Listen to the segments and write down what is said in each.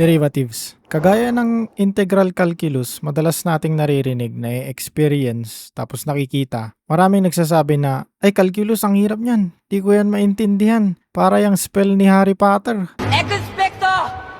Derivatives. Kagaya ng integral calculus, madalas nating naririnig na experience tapos nakikita. Maraming nagsasabi na, ay calculus ang hirap niyan. Di ko yan maintindihan. Para yung spell ni Harry Potter. Expecto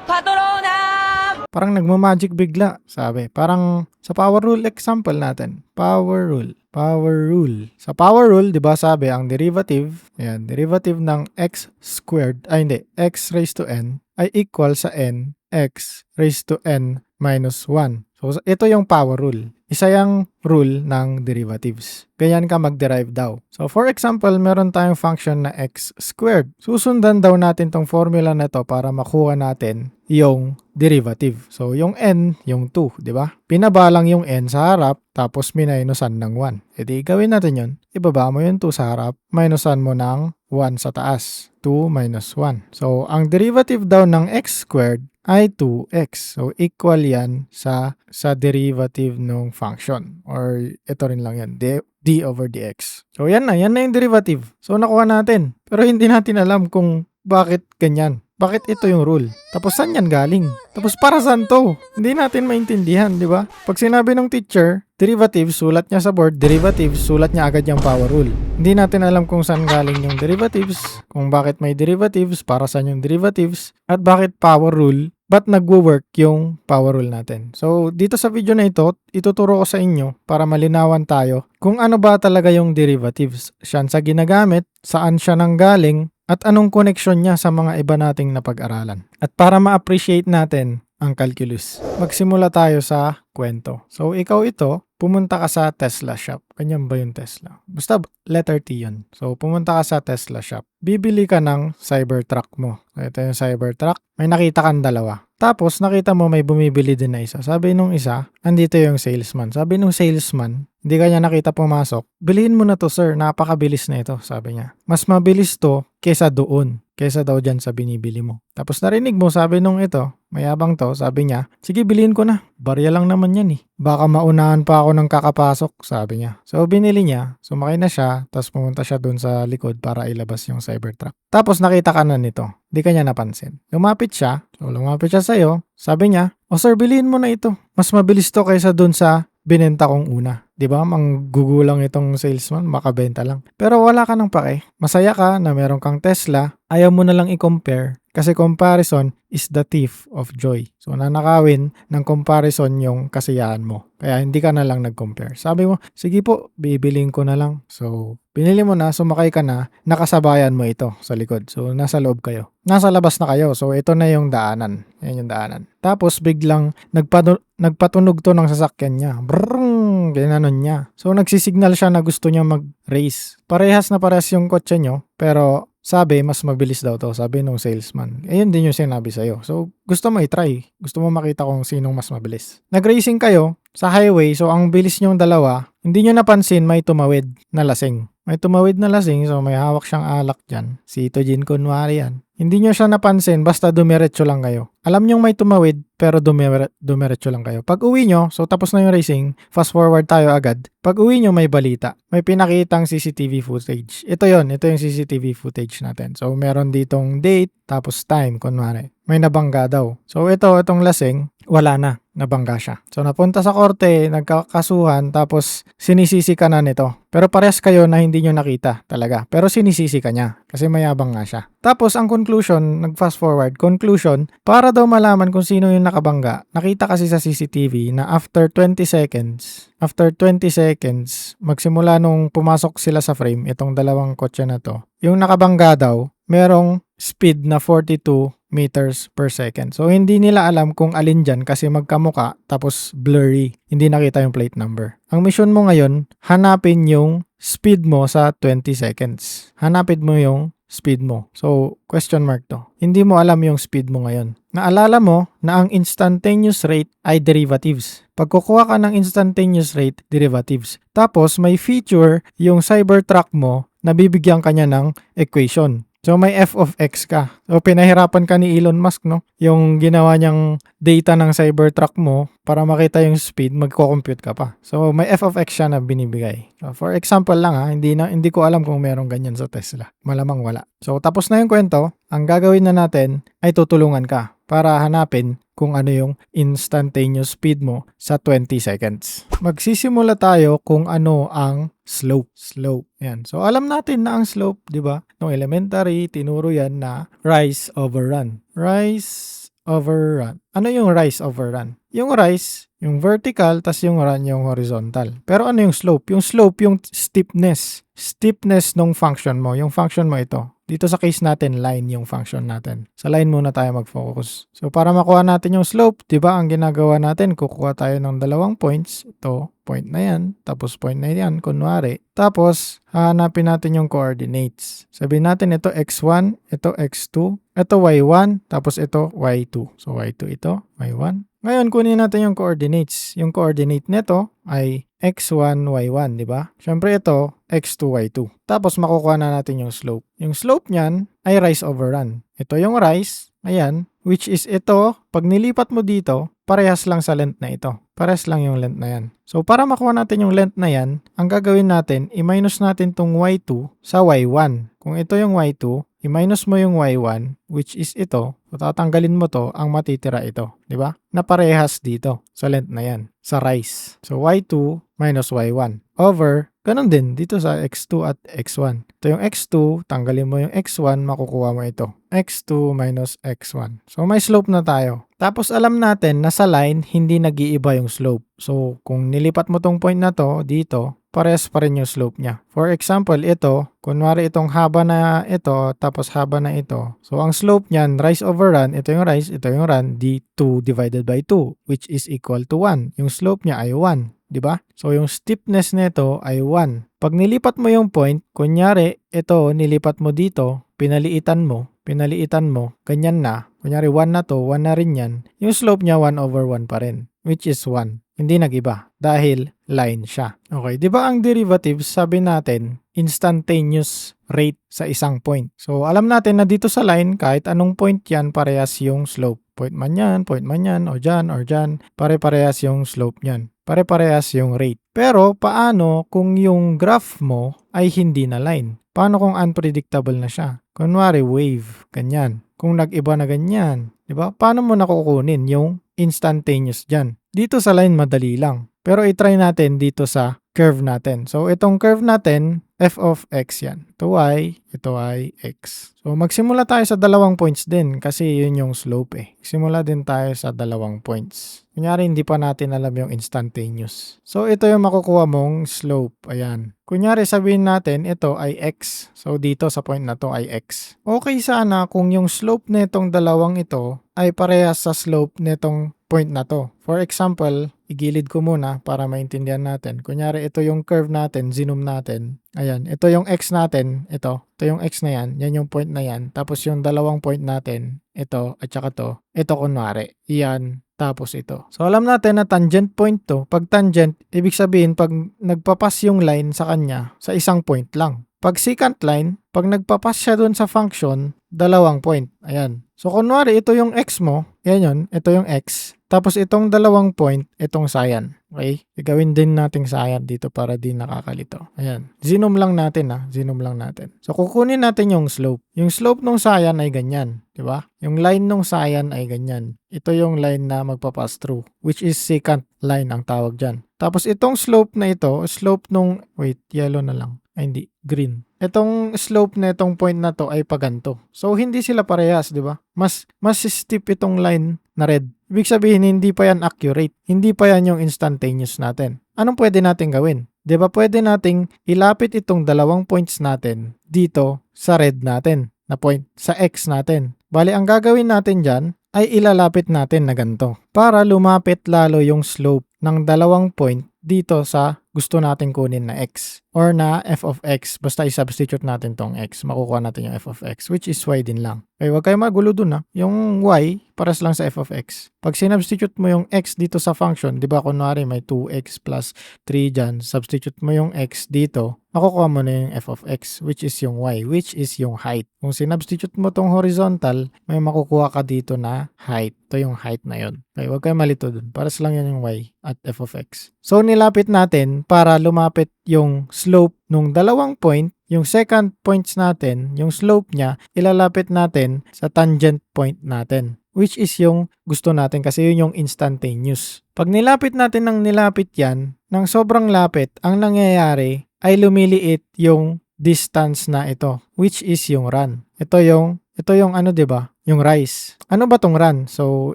Patronum! Parang nagmamagic bigla, sabi. Parang sa power rule example natin. Power rule. Power rule. Sa power rule, di ba sabi, ang derivative, ayan, derivative ng x squared, ay hindi, x raised to n, ay equal sa n x raised to n minus 1. So, ito yung power rule. Isa yung rule ng derivatives. Ganyan ka mag-derive daw. So, for example, meron tayong function na x squared. Susundan daw natin tong formula na to para makuha natin yung derivative. So, yung n, yung 2, di ba? Pinabalang yung n sa harap, tapos minusan ng 1. E gawin natin yun. Ibaba mo yung 2 sa harap, minusan mo ng 1 sa taas. 2 minus 1. So, ang derivative daw ng x squared ay 2x. So, equal yan sa, sa derivative ng function. Or, ito rin lang yan, d, d over dx. So, yan na. Yan na yung derivative. So, nakuha natin. Pero hindi natin alam kung bakit ganyan. Bakit ito yung rule? Tapos saan yan galing? Tapos para saan to? Hindi natin maintindihan, di ba? Pag sinabi ng teacher, derivative, sulat niya sa board, derivative, sulat niya agad yung power rule. Hindi natin alam kung saan galing yung derivatives, kung bakit may derivatives, para saan yung derivatives, at bakit power rule, ba't nagwo-work yung power rule natin. So, dito sa video na ito, ituturo ko sa inyo para malinawan tayo kung ano ba talaga yung derivatives. Saan sa ginagamit, saan siya nanggaling, at anong connection niya sa mga iba nating napag-aralan. At para ma-appreciate natin ang calculus, magsimula tayo sa kwento. So, ikaw ito, pumunta ka sa Tesla shop. Ganyan ba yung Tesla? Basta letter T yun. So, pumunta ka sa Tesla shop. Bibili ka ng Cybertruck mo. Ito yung Cybertruck. May nakita kang dalawa. Tapos, nakita mo may bumibili din na isa. Sabi nung isa, andito yung salesman. Sabi nung salesman, hindi ka niya nakita pumasok. Bilhin mo na to sir, napakabilis na ito, sabi niya. Mas mabilis to kesa doon, kesa daw dyan sa binibili mo. Tapos narinig mo, sabi nung ito, mayabang to, sabi niya, sige bilhin ko na, barya lang naman yan eh. Baka maunahan pa ako ng kakapasok, sabi niya. So binili niya, sumakay na siya, tapos pumunta siya doon sa likod para ilabas yung Cybertruck. Tapos nakita ka na nito, di ka niya napansin. Lumapit siya, so lumapit siya sa'yo, sabi niya, o sir, bilhin mo na ito. Mas mabilis to kaysa doon sa binenta kong una. 'Di ba? Manggugulang itong salesman, makabenta lang. Pero wala ka nang pake. Masaya ka na meron kang Tesla, ayaw mo na lang i-compare kasi comparison is the thief of joy. So nanakawin ng comparison yung kasiyahan mo. Kaya hindi ka na lang nag-compare. Sabi mo, sige po, bibiling ko na lang. So binili mo na, sumakay ka na, nakasabayan mo ito sa likod. So nasa loob kayo. Nasa labas na kayo. So ito na yung daanan. Yan yung daanan. Tapos biglang nagpatu- nagpatunog to ng sasakyan niya. Brrrr, ginanon niya. So nagsisignal siya na gusto niya mag-race. Parehas na parehas yung kotse nyo, pero sabi, mas mabilis daw to, sabi nung salesman. Ayun din yung sinabi sa'yo. So, gusto mo i-try. Gusto mo makita kung sinong mas mabilis. Nag-racing kayo sa highway, so ang bilis nyong dalawa, hindi nyo napansin may tumawid na lasing. May tumawid na lasing, so may hawak siyang alak dyan. Si Tojin kunwari yan. Hindi nyo siya napansin, basta dumiretso lang kayo. Alam nyo may tumawid, pero dumire- dumiretso lang kayo. Pag uwi nyo, so tapos na yung racing, fast forward tayo agad. Pag uwi nyo, may balita. May pinakitang CCTV footage. Ito yon ito yung CCTV footage natin. So meron ditong date, tapos time, kunwari. May nabangga daw. So ito, itong lasing, wala na. Nabangga siya. So napunta sa korte, nagkakasuhan, tapos sinisisi ka na nito. Pero parehas kayo na hindi nyo nakita talaga. Pero sinisisi ka niya kasi mayabang nga siya. Tapos ang conclusion, nag-fast forward, conclusion, para daw malaman kung sino yung nakabangga, nakita kasi sa CCTV na after 20 seconds, after 20 seconds, magsimula nung pumasok sila sa frame, itong dalawang kotse na to, yung nakabangga daw, merong speed na 42 meters per second. So, hindi nila alam kung alin dyan kasi magkamuka tapos blurry. Hindi nakita yung plate number. Ang mission mo ngayon, hanapin yung speed mo sa 20 seconds. Hanapin mo yung speed mo. So, question mark to. Hindi mo alam yung speed mo ngayon. Naalala mo na ang instantaneous rate ay derivatives. Pag kukuha ka ng instantaneous rate, derivatives. Tapos, may feature yung Cybertruck mo na bibigyan kanya ng equation. So may f of x ka. So pinahirapan ka ni Elon Musk no, yung ginawa niyang data ng Cybertruck mo para makita yung speed, magko-compute ka pa. So may f of x siya na binibigay. So, for example lang ha, hindi na hindi ko alam kung meron ganyan sa Tesla. Malamang wala. So tapos na yung kwento, ang gagawin na natin ay tutulungan ka para hanapin kung ano yung instantaneous speed mo sa 20 seconds. Magsisimula tayo kung ano ang slope. Slope. Yan. So, alam natin na ang slope, di ba? Nung elementary, tinuro yan na rise over run. Rise over run. Ano yung rise over run? Yung rise, yung vertical, tas yung run, yung horizontal. Pero ano yung slope? Yung slope, yung steepness. Steepness nung function mo. Yung function mo ito. Dito sa case natin, line yung function natin. Sa line muna tayo mag-focus. So, para makuha natin yung slope, di ba, ang ginagawa natin, kukuha tayo ng dalawang points. Ito, point na yan. Tapos point na yan, kunwari. Tapos, hahanapin natin yung coordinates. Sabihin natin ito x1, ito x2, ito y1, tapos ito y2. So, y2 ito, y1. Ngayon, kunin natin yung coordinates. Yung coordinate nito ay x1, y1, di ba? Siyempre ito, x2, y2. Tapos makukuha na natin yung slope. Yung slope niyan ay rise over run. Ito yung rise, ayan, which is ito, pag nilipat mo dito, parehas lang sa length na ito. Parehas lang yung length na yan. So, para makuha natin yung length na yan, ang gagawin natin, i-minus natin tong y2 sa y1. Kung ito yung y2, i-minus mo yung y1, which is ito, tatanggalin mo to, ang matitira ito. Di ba? Na parehas dito sa length na yan, sa rise. So, y2 minus y1 over, ganun din dito sa x2 at x1. Ito yung x2, tanggalin mo yung x1, makukuha mo ito. x2 minus x1. So, may slope na tayo. Tapos alam natin na sa line, hindi nag-iiba yung slope. So, kung nilipat mo tong point na to dito, parehas pa rin yung slope niya. For example, ito, kunwari itong haba na ito, tapos haba na ito. So, ang slope niyan, rise over run, ito yung rise, ito yung run, d2 divided by 2, which is equal to 1. Yung slope niya ay 1. 'di ba? So yung steepness nito ay 1. Pag nilipat mo yung point, kunyari ito nilipat mo dito, pinaliitan mo, pinaliitan mo, ganyan na. Kunyari 1 na to, 1 na rin yan. Yung slope niya 1 over 1 pa rin, which is 1. Hindi nagiba dahil line siya. Okay, 'di ba ang derivatives sabi natin instantaneous rate sa isang point. So alam natin na dito sa line kahit anong point 'yan parehas yung slope. Point man yan, point man yan, o dyan, or dyan, pare-parehas yung slope niyan. Pare-parehas yung rate. Pero paano kung yung graph mo ay hindi na line? Paano kung unpredictable na siya? Kunwari wave, ganyan. Kung nag-iba na ganyan, di ba? Paano mo nakukunin yung instantaneous dyan? Dito sa line madali lang. Pero i-try natin dito sa curve natin. So itong curve natin, f of x yan. Ito y, ito ay x. So magsimula tayo sa dalawang points din kasi yun yung slope eh. Simula din tayo sa dalawang points. Kunyari hindi pa natin alam yung instantaneous. So ito yung makukuha mong slope. Ayan. Kunyari sabihin natin ito ay x. So dito sa point na to ay x. Okay sana kung yung slope nitong dalawang ito ay parehas sa slope nitong point na to. For example, igilid ko muna para maintindihan natin. Kunyari, ito yung curve natin, zoom natin. Ayan, ito yung x natin, ito. Ito yung x na yan, yan yung point na yan. Tapos yung dalawang point natin, ito at saka to. Ito kunwari, yan, tapos ito. So alam natin na tangent point to. Pag tangent, ibig sabihin pag nagpapas yung line sa kanya, sa isang point lang. Pag secant line, pag nagpapas siya dun sa function, dalawang point. Ayan. So kunwari, ito yung x mo, yan yun, ito yung x. Tapos itong dalawang point, itong cyan. Okay? Igawin din nating cyan dito para di nakakalito. Ayan. Zinom lang natin ha. Zinom lang natin. So kukunin natin yung slope. Yung slope ng cyan ay ganyan. Di ba? Yung line ng cyan ay ganyan. Ito yung line na magpapass through. Which is secant line ang tawag dyan. Tapos itong slope na ito, slope nung, wait, yellow na lang. Ay hindi, green. Itong slope na itong point na to ay paganto. So hindi sila parehas, di ba? Mas mas steep itong line na red. Ibig sabihin hindi pa yan accurate. Hindi pa yan yung instantaneous natin. Anong pwede natin gawin? 'Di ba pwede nating ilapit itong dalawang points natin dito sa red natin na point sa x natin. Bali ang gagawin natin diyan ay ilalapit natin na ganito para lumapit lalo yung slope ng dalawang point dito sa gusto natin kunin na x or na f of x. Basta i-substitute natin tong x. Makukuha natin yung f of x which is y din lang. Okay, huwag kayo magulo dun ha. Yung y, paras lang sa f of x. Pag sinubstitute mo yung x dito sa function, di ba kunwari may 2x plus 3 dyan, substitute mo yung x dito, makukuha mo na yung f of x which is yung y, which is yung height. Kung sinubstitute mo tong horizontal, may makukuha ka dito na height. Ito yung height na yun. Okay, huwag kayo malito dun. Paras lang yan yung y at f of x. So, nilapit natin para lumapit yung slope nung dalawang point, yung second points natin, yung slope niya, ilalapit natin sa tangent point natin. which is yung gusto natin kasi yun yung instantaneous. Pag nilapit natin ng nilapit yan, ng sobrang lapit, ang nangyayari ay lumiliit yung distance na ito, which is yung run. Ito yung, ito yung ano 'di ba? Yung rise. Ano ba tong run? So,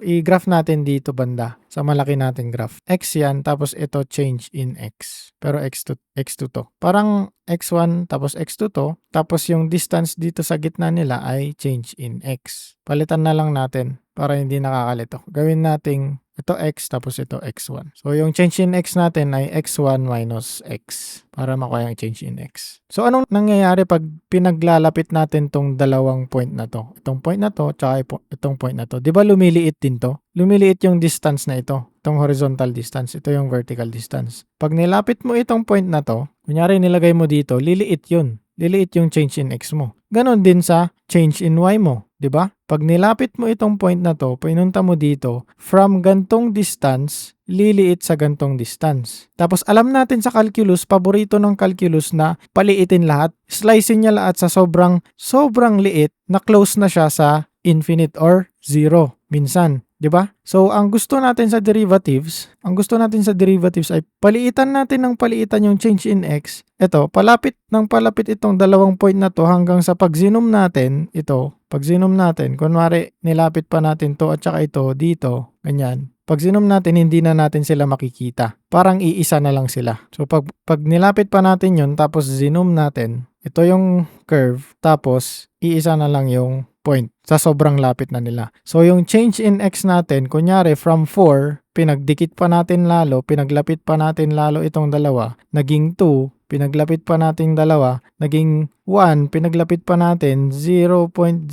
i-graph natin dito banda sa malaki nating graph. X yan, tapos ito change in X. Pero X2, X2 to. Parang X1 tapos X2 to. Tapos yung distance dito sa gitna nila ay change in X. Palitan na lang natin para hindi nakakalito. Gawin nating ito X tapos ito X1. So yung change in X natin ay X1 minus X para makuha yung change in X. So anong nangyayari pag pinaglalapit natin tong dalawang point na to? Itong point na to tsaka itong point na to. 'Di ba lumiliit din to? Lumiliit yung distance na ito. Itong horizontal distance. Ito yung vertical distance. Pag nilapit mo itong point na to, kunyari nilagay mo dito, liliit yun. Liliit yung change in X mo. Ganon din sa change in Y mo. 'di ba? Pag nilapit mo itong point na to, pinunta mo dito, from gantong distance, liliit sa gantong distance. Tapos alam natin sa calculus, paborito ng calculus na paliitin lahat. Slicein niya lahat sa sobrang sobrang liit na close na siya sa infinite or zero minsan. 'Di ba? So, ang gusto natin sa derivatives, ang gusto natin sa derivatives ay paliitan natin ng paliitan yung change in x. Ito, palapit ng palapit itong dalawang point na to hanggang sa pag zoom natin, ito, pag zoom natin, kunwari nilapit pa natin to at saka ito dito, ganyan. Pag zoom natin, hindi na natin sila makikita. Parang iisa na lang sila. So, pag, pag nilapit pa natin yun, tapos zoom natin, ito yung curve, tapos iisa na lang yung point sa sobrang lapit na nila. So yung change in x natin, kunyari from 4, pinagdikit pa natin lalo, pinaglapit pa natin lalo itong dalawa, naging 2, pinaglapit pa natin dalawa, naging 1, pinaglapit pa natin 0.001,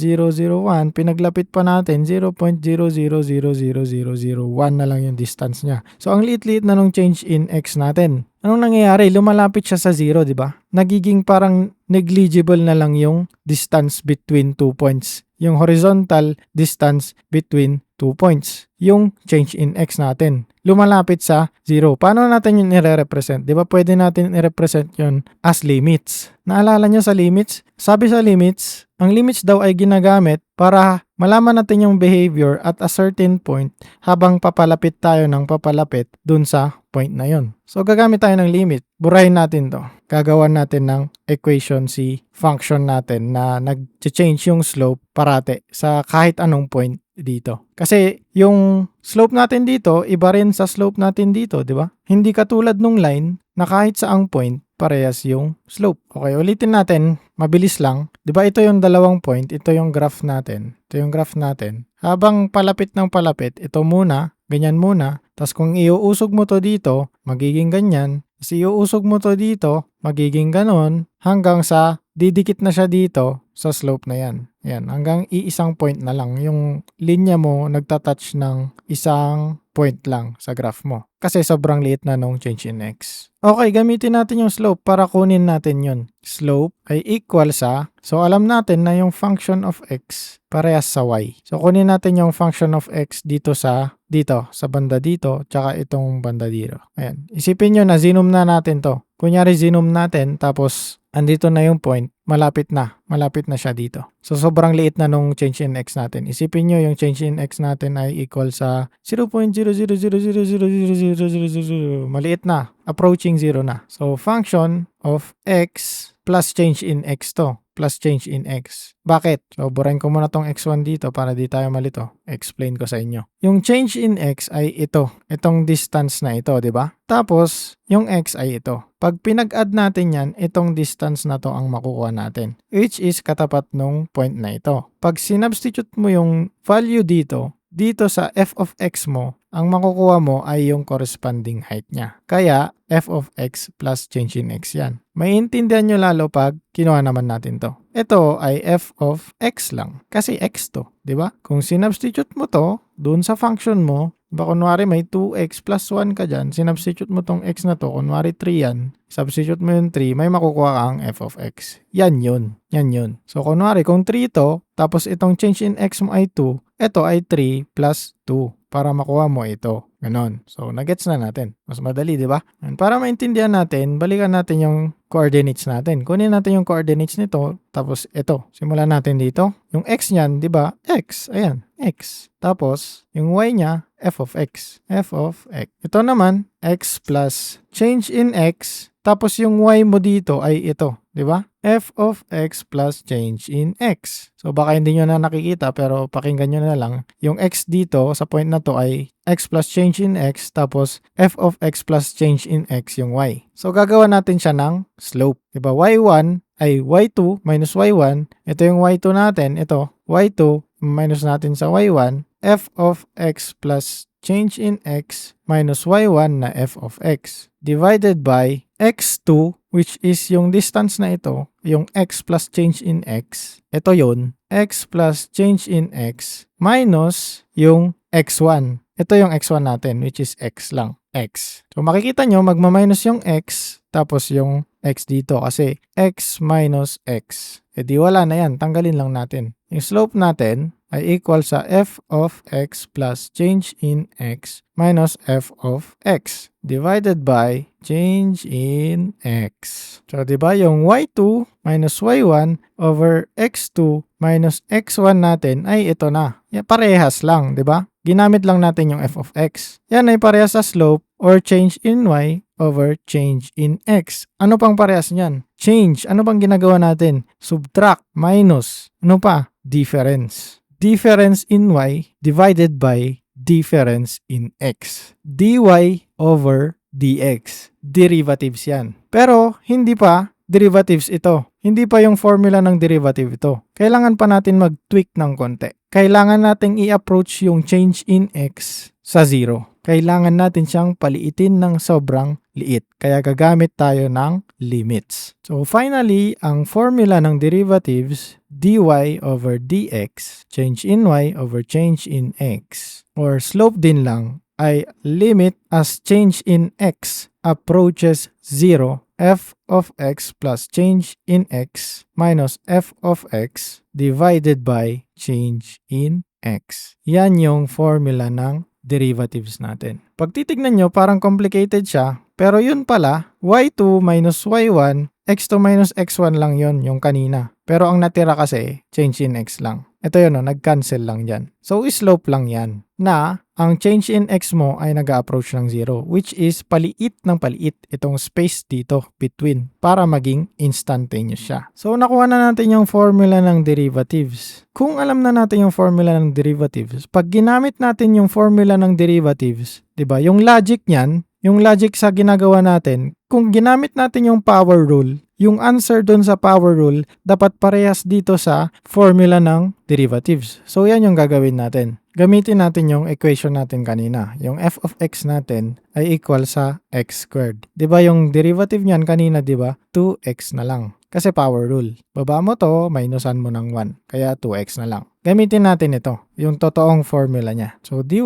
pinaglapit pa natin 0.0000001 na lang yung distance niya. So ang liit-liit na nung change in x natin. Anong nangyayari? Lumalapit siya sa 0, di ba? Nagiging parang negligible na lang yung distance between two points. Yung horizontal distance between two points. Yung change in x natin. Lumalapit sa 0. Paano natin yun i-represent? Di ba pwede natin i-represent yun as limits? Naalala nyo sa limits? Sabi sa limits, ang limits daw ay ginagamit para malaman natin yung behavior at a certain point habang papalapit tayo ng papalapit dun sa point na yon. So gagamit tayo ng limit. Burahin natin to. Gagawan natin ng equation si function natin na nag-change yung slope parate sa kahit anong point dito. Kasi yung slope natin dito, iba rin sa slope natin dito, di ba? Hindi katulad nung line na kahit saang point, parehas yung slope. Okay, ulitin natin, mabilis lang. 'Di ba ito yung dalawang point, ito yung graph natin. Ito yung graph natin. Habang palapit ng palapit, ito muna, ganyan muna. Tapos kung iuusog mo to dito, magiging ganyan. Tapos iuusog mo to dito, magiging ganon. Hanggang sa didikit na siya dito sa slope na yan. Yan, hanggang iisang point na lang. Yung linya mo nagtatouch ng isang point lang sa graph mo. Kasi sobrang liit na nung change in x. Okay, gamitin natin yung slope para kunin natin yun. Slope ay equal sa, so alam natin na yung function of x parehas sa y. So kunin natin yung function of x dito sa, dito, sa banda dito, tsaka itong banda dito. Ayan. Isipin nyo na zinom na natin to. Kunyari zinom natin, tapos andito na yung point, malapit na. Malapit na siya dito. So, sobrang liit na nung change in x natin. Isipin nyo yung change in x natin ay equal sa 0.000000000. Maliit na. Approaching 0 na. So, function of x plus change in x to. Plus change in x. Bakit? So, burahin ko muna tong x1 dito para di tayo malito. Explain ko sa inyo. Yung change in x ay ito. Itong distance na ito, di ba? Tapos, yung x ay ito. Pag pinag-add natin yan, itong distance na to ang makukuha natin. Which is katapat nung point na ito. Pag sinubstitute mo yung value dito, dito sa f of x mo, ang makukuha mo ay yung corresponding height niya. Kaya, f of x plus change in x yan. Maintindihan nyo lalo pag kinuha naman natin to. Ito ay f of x lang. Kasi x to, di ba? Kung sinubstitute mo to, dun sa function mo, ba kunwari may 2x plus 1 ka dyan, sinubstitute mo tong x na to, kunwari 3 yan, substitute mo yung 3, may makukuha kang f of x. Yan yun. Yan yun. So kunwari kung 3 to, tapos itong change in x mo ay 2, ito ay 3 plus 2. Para makuha mo ito. Ganon. So, nagets na natin. Mas madali, di ba? And para maintindihan natin, balikan natin yung coordinates natin. Kunin natin yung coordinates nito, tapos ito. Simulan natin dito. Yung x niyan, di ba? X. Ayan, x. Tapos, yung y niya, f of x. f of x. Ito naman, x plus change in x. Tapos yung y mo dito ay ito. Di ba? f of x plus change in x. So baka hindi nyo na nakikita pero pakinggan nyo na lang. Yung x dito sa point na to ay x plus change in x tapos f of x plus change in x yung y. So gagawa natin siya ng slope. Diba? y1 ay y2 minus y1. Ito yung y2 natin. Ito y2 minus natin sa y1 f of x plus change in x minus y1 na f of x divided by x2 which is yung distance na ito, yung x plus change in x. Ito yon x plus change in x minus yung x1. Ito yung x1 natin which is x lang, x. So makikita nyo magma-minus yung x tapos yung x dito kasi x minus x. E di wala na yan, tanggalin lang natin. Yung slope natin ay equal sa f of x plus change in x minus f of x divided by change in x. So, di ba yung y2 minus y1 over x2 minus x1 natin ay ito na. Parehas lang, di ba? Ginamit lang natin yung f of x. Yan ay parehas sa slope or change in y over change in x. Ano pang parehas niyan? Change. Ano pang ginagawa natin? Subtract, minus. Ano pa? Difference difference in y divided by difference in x. dy over dx. Derivatives yan. Pero hindi pa derivatives ito. Hindi pa yung formula ng derivative ito. Kailangan pa natin mag-tweak ng konti. Kailangan nating i-approach yung change in x sa zero. Kailangan natin siyang paliitin ng sobrang liit. Kaya gagamit tayo ng limits. So finally, ang formula ng derivatives dy over dx, change in y over change in x, or slope din lang, ay limit as change in x approaches 0 f of x plus change in x minus f of x divided by change in x. Yan yung formula ng derivatives natin. Pag titignan nyo, parang complicated siya. Pero yun pala, y2 minus y1, x2 minus x1 lang yon yung kanina. Pero ang natira kasi, change in x lang. Ito yun, no, nag-cancel lang yan. So, slope lang yan. Na, ang change in x mo ay nag approach ng 0, which is paliit ng paliit itong space dito between para maging instantaneous siya. So, nakuha na natin yung formula ng derivatives. Kung alam na natin yung formula ng derivatives, pag ginamit natin yung formula ng derivatives, 'di ba? Yung logic niyan, yung logic sa ginagawa natin, kung ginamit natin yung power rule, yung answer dun sa power rule dapat parehas dito sa formula ng derivatives. So yan yung gagawin natin. Gamitin natin yung equation natin kanina. Yung f of x natin ay equal sa x squared. ba yung derivative niyan kanina, ba? 2x na lang. Kasi power rule. Baba mo to, minusan mo ng 1. Kaya 2x na lang. Gamitin natin ito, yung totoong formula niya. So dy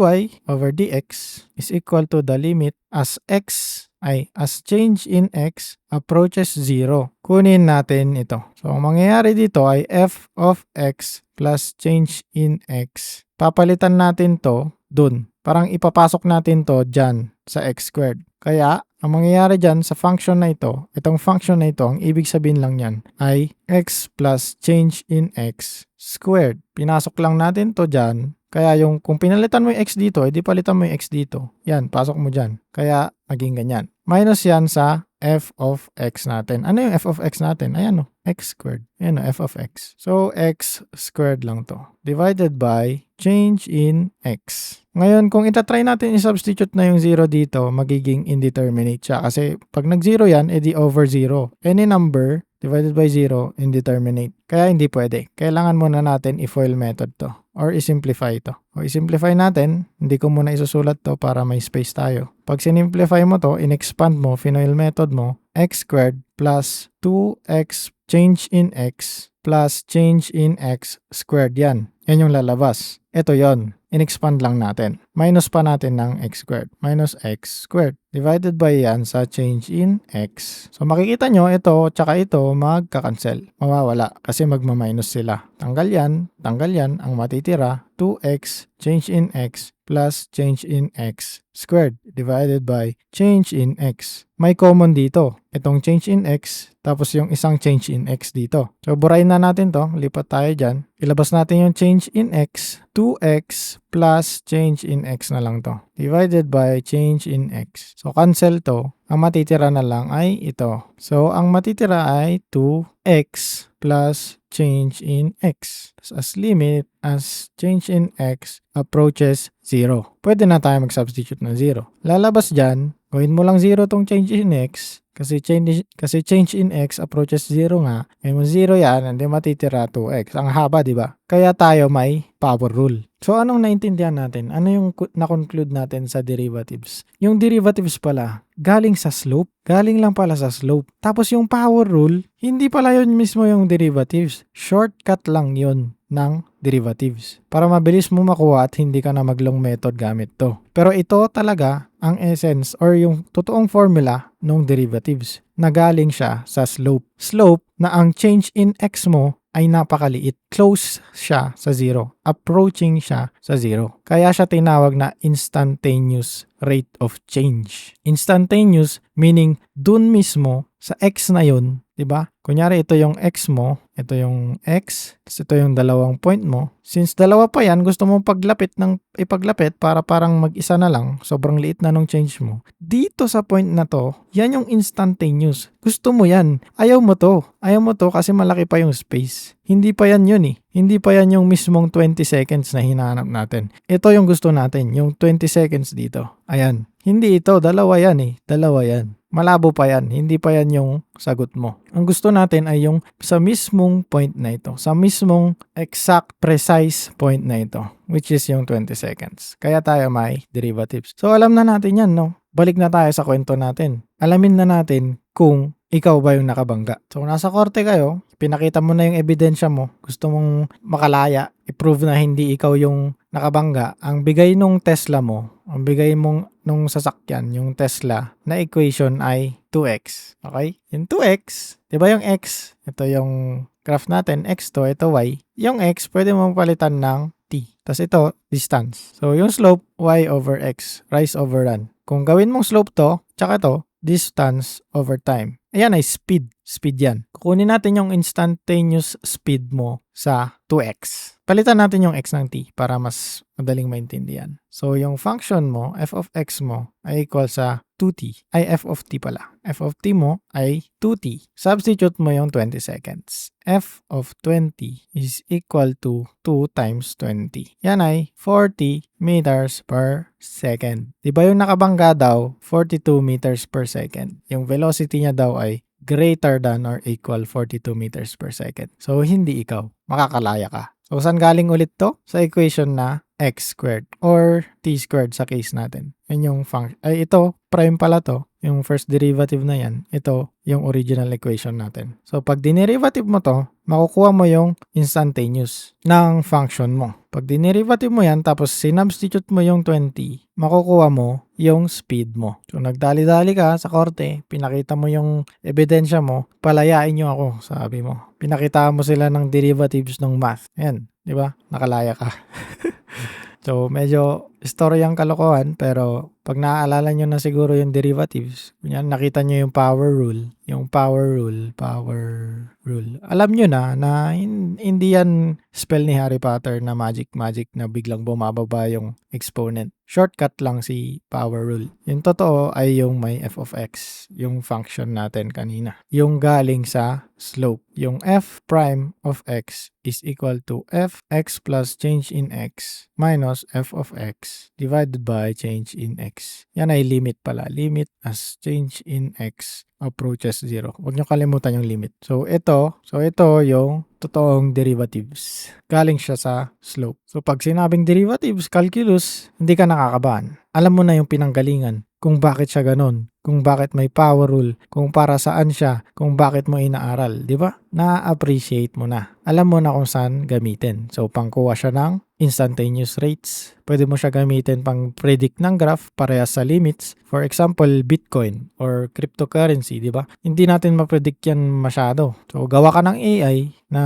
over dx is equal to the limit as x ay as change in x approaches 0. Kunin natin ito. So ang mangyayari dito ay f of x plus change in x. Papalitan natin to dun. Parang ipapasok natin to dyan sa x squared. Kaya ang mangyayari dyan sa function na ito, itong function na ito, ang ibig sabihin lang yan ay x plus change in x squared. Pinasok lang natin to dyan. Kaya yung kung pinalitan mo yung x dito, edi palitan mo yung x dito. Yan, pasok mo dyan. Kaya naging ganyan. Minus yan sa f of x natin. Ano yung f of x natin? Ayan o, x squared. Ayan o, f of x. So, x squared lang to. Divided by change in x. Ngayon, kung itatry natin i-substitute na yung 0 dito, magiging indeterminate siya. Kasi pag nag-0 yan, edi over 0. Any number divided by 0, indeterminate. Kaya hindi pwede. Kailangan muna natin i-FOIL method to or i-simplify ito. O i-simplify natin, hindi ko muna isusulat to para may space tayo. Pag sinimplify mo to, in-expand mo, FOIL method mo, x squared plus 2x change in x plus change in x squared yan. Yan yung lalabas. Ito yon. In-expand lang natin. Minus pa natin ng x squared. Minus x squared. Divided by yan sa change in x. So makikita nyo, ito tsaka ito magka-cancel. Mawawala kasi magma-minus sila. Tanggal yan, tanggal yan. Ang matitira, 2x change in x plus change in x squared divided by change in x. May common dito. Itong change in x tapos yung isang change in x dito. So, burayin na natin to. Lipat tayo dyan. Ilabas natin yung change in x. 2x plus change in x na lang to. Divided by change in x. So, cancel to. Ang matitira na lang ay ito. So, ang matitira ay 2x plus change in x. As limit as change in x approaches 0. Pwede na tayo mag-substitute ng 0. Lalabas dyan, gawin mo lang 0 tong change in x kasi change, kasi change in x approaches 0 nga. Ngayon mo 0 yan, hindi matitira 2x. Ang haba, di ba? Kaya tayo may power rule. So, anong naintindihan natin? Ano yung na-conclude natin sa derivatives? Yung derivatives pala, galing sa slope. Galing lang pala sa slope. Tapos yung power rule, hindi pala yun mismo yung derivatives. Shortcut lang yun ng derivatives. Para mabilis mo makuha at hindi ka na maglong method gamit to. Pero ito talaga ang essence or yung totoong formula ng derivatives na galing siya sa slope. Slope na ang change in x mo ay napakaliit. Close siya sa zero. Approaching siya sa zero. Kaya siya tinawag na instantaneous rate of change. Instantaneous meaning dun mismo sa x na yun, 'di ba? Kunyari ito yung x mo, ito yung x, tapos ito yung dalawang point mo. Since dalawa pa yan, gusto mo paglapit ng ipaglapit para parang mag-isa na lang, sobrang liit na nung change mo. Dito sa point na to, yan yung instantaneous. Gusto mo yan. Ayaw mo to. Ayaw mo to kasi malaki pa yung space. Hindi pa yan yun eh. Hindi pa yan yung mismong 20 seconds na hinahanap natin. Ito yung gusto natin, yung 20 seconds dito. Ayan. Hindi ito, dalawa yan eh. Dalawa yan. Malabo pa yan. Hindi pa yan yung sagot mo. Ang gusto natin ay yung sa mismong point na ito. Sa mismong exact, precise point na ito. Which is yung 20 seconds. Kaya tayo may derivatives. So alam na natin yan, no? Balik na tayo sa kwento natin. Alamin na natin kung ikaw ba yung nakabangga. So nasa korte kayo, pinakita mo na yung ebidensya mo, gusto mong makalaya, i-prove na hindi ikaw yung nakabangga, ang bigay nung Tesla mo, ang bigay mong nung sasakyan, yung Tesla, na equation ay 2x. Okay? Yung 2x, di ba yung x, ito yung graph natin, x to, ito y. Yung x, pwede mo palitan ng t. Tapos ito, distance. So, yung slope, y over x, rise over run. Kung gawin mong slope to, tsaka to, distance over time. Ayan ay speed. Speed yan. Kukunin natin yung instantaneous speed mo sa 2x. Palitan natin yung x ng t para mas madaling maintindihan. So, yung function mo, f of x mo, ay equal sa 2t. Ay f of t pala. f of t mo ay 2t. Substitute mo yung 20 seconds. f of 20 is equal to 2 times 20. Yan ay 40 meters per second. Di ba yung nakabangga daw, 42 meters per second. Yung velocity niya daw ay greater than or equal 42 meters per second. So, hindi ikaw. Makakalaya ka. So, saan galing ulit to? Sa equation na x squared or t squared sa case natin. Yan yung function. Ay, ito, prime pala to. Yung first derivative na yan. Ito, yung original equation natin. So, pag dinerivative mo to, makukuha mo yung instantaneous ng function mo. Pag dinerivative mo yan, tapos sinubstitute mo yung 20, makukuha mo yung speed mo. So, nagdali-dali ka sa korte, pinakita mo yung ebidensya mo, palayain nyo ako, sabi mo. Pinakita mo sila ng derivatives ng math. Ayan, di ba? Nakalaya ka. so, medyo story ang kalokohan, pero pag naaalala nyo na siguro yung derivatives, kunyan, nakita nyo yung power rule, yung power rule, power rule. Alam nyo na na hin- hindi yan spell ni Harry Potter na magic magic na biglang bumababa yung exponent. Shortcut lang si power rule. Yung totoo ay yung may f of x, yung function natin kanina. Yung galing sa slope. Yung f prime of x is equal to fx plus change in x minus f of x divided by change in x. Yan ay limit pala. Limit as change in x approaches zero. Huwag nyo kalimutan yung limit. So, ito, so ito yung totoong derivatives. Galing siya sa slope. So, pag sinabing derivatives, calculus, hindi ka nakakabahan. Alam mo na yung pinanggalingan kung bakit siya ganon, kung bakit may power rule, kung para saan siya, kung bakit mo inaaral, di ba? Na-appreciate mo na. Alam mo na kung saan gamitin. So, pangkuha siya ng instantaneous rates. Pwede mo siya gamitin pang predict ng graph parehas sa limits. For example, Bitcoin or cryptocurrency, di ba? Hindi natin ma-predict yan masyado. So, gawa ka ng AI na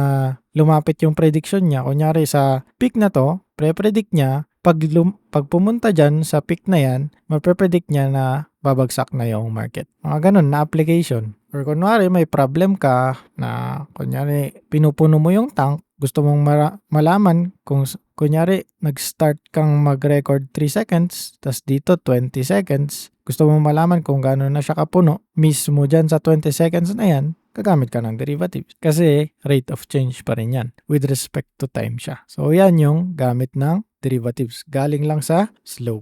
lumapit yung prediction niya. Kunyari sa peak na to, pre-predict niya pag, lum- pag pumunta dyan sa peak na yan, maprepredict niya na babagsak na yung market. Mga ganun na application. Or kunwari may problem ka na kunyari pinupuno mo yung tank, gusto mong mara- malaman kung kunyari nag-start kang mag-record 3 seconds, tas dito 20 seconds, gusto mong malaman kung gaano na siya kapuno, mismo dyan sa 20 seconds na yan, gagamit ka ng derivatives. Kasi rate of change pa rin yan with respect to time siya. So yan yung gamit ng derivatives. Galing lang sa slope.